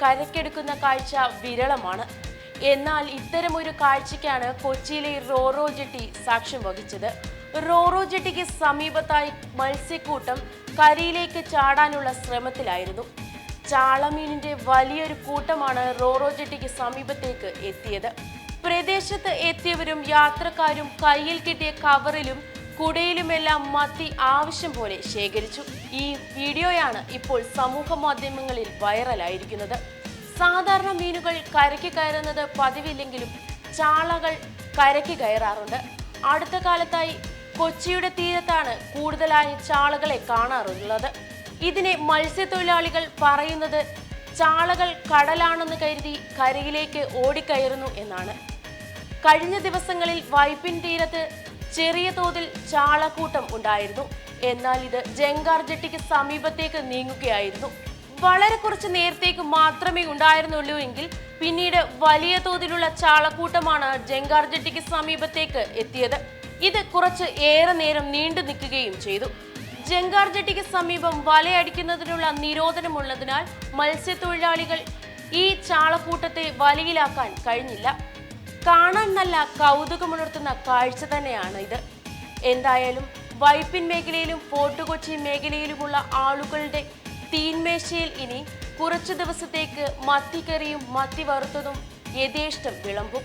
കരക്കെടുക്കുന്ന കാഴ്ച വിരളമാണ്. എന്നാൽ ഇത്തരമൊരു കാഴ്ചയ്ക്കാണ് കൊച്ചിയിലെ റോറോ ജെട്ടി സാക്ഷ്യം വഹിച്ചത്. റോറോ ജെട്ടിക്ക് സമീപത്തായി മത്സ്യക്കൂട്ടം കരയിലേക്ക് ചാടാനുള്ള ശ്രമത്തിലായിരുന്നു. ചാളമീനിന്റെ വലിയൊരു കൂട്ടമാണ് റോറോ ജെട്ടിക്ക് സമീപത്തേക്ക് എത്തിയത്. പ്രദേശത്ത് എത്തിയവരും യാത്രക്കാരും കയ്യിൽ കിട്ടിയ കവറിലും കുടയിലുമെല്ലാം മത്തി ആവശ്യം പോലെ ശേഖരിച്ചു. ഈ വീഡിയോയാണ് ഇപ്പോൾ സമൂഹ മാധ്യമങ്ങളിൽ വൈറലായിരിക്കുന്നത്. സാധാരണ മീനുകൾ കരയ്ക്ക് കയറുന്നത് പതിവില്ലെങ്കിലും ചാളകൾ കരയ്ക്ക് കയറാറുണ്ട്. അടുത്ത കാലത്തായി കൊച്ചിയുടെ തീരത്താണ് കൂടുതലായി ചാളകളെ കാണാറുള്ളത്. ഇതിനെ മത്സ്യത്തൊഴിലാളികൾ പറയുന്നത് ചാളകൾ കടലാണെന്ന് കരുതി കരയിലേക്ക് ഓടിക്കയറുന്നു എന്നാണ്. കഴിഞ്ഞ ദിവസങ്ങളിൽ വൈപ്പിൻ തീരത്ത് ചെറിയ തോതിൽ ചാളക്കൂട്ടം ഉണ്ടായിരുന്നു. എന്നാൽ ഇത് ജങ്കാർ ജെട്ടിക്ക് സമീപത്തേക്ക് നീങ്ങുകയായിരുന്നു. വളരെ കുറച്ച് നേരത്തേക്ക് മാത്രമേ ഉണ്ടായിരുന്നുള്ളൂ എങ്കിൽ പിന്നീട് വലിയ തോതിലുള്ള ചാളക്കൂട്ടമാണ് ജങ്കാർ ജെട്ടിക്ക് സമീപത്തേക്ക് എത്തിയത്. ഇത് കുറച്ച് ഏറെ നേരം നീണ്ടു നിൽക്കുകയും ചെയ്തു. ജങ്കാർ ജെട്ടിക്ക് സമീപം വലയടിക്കുന്നതിനുള്ള നിരോധനമുള്ളതിനാൽ മത്സ്യത്തൊഴിലാളികൾ ഈ ചാളക്കൂട്ടത്തെ വലയിലാക്കാൻ കഴിഞ്ഞില്ല. കാണാൻ നല്ല കൗതുകമുണർത്തുന്ന കാഴ്ച തന്നെയാണ് ഇത്. എന്തായാലും വൈപ്പിൻ മേഖലയിലും ഫോർട്ട് കൊച്ചി മേഖലയിലുമുള്ള ആളുകളുടെ തീൻമേശയിൽ ഇനി കുറച്ചു ദിവസത്തേക്ക് മത്തിക്കറിയും മത്തി വറുത്തതും യഥേഷ്ടം വിളമ്പും.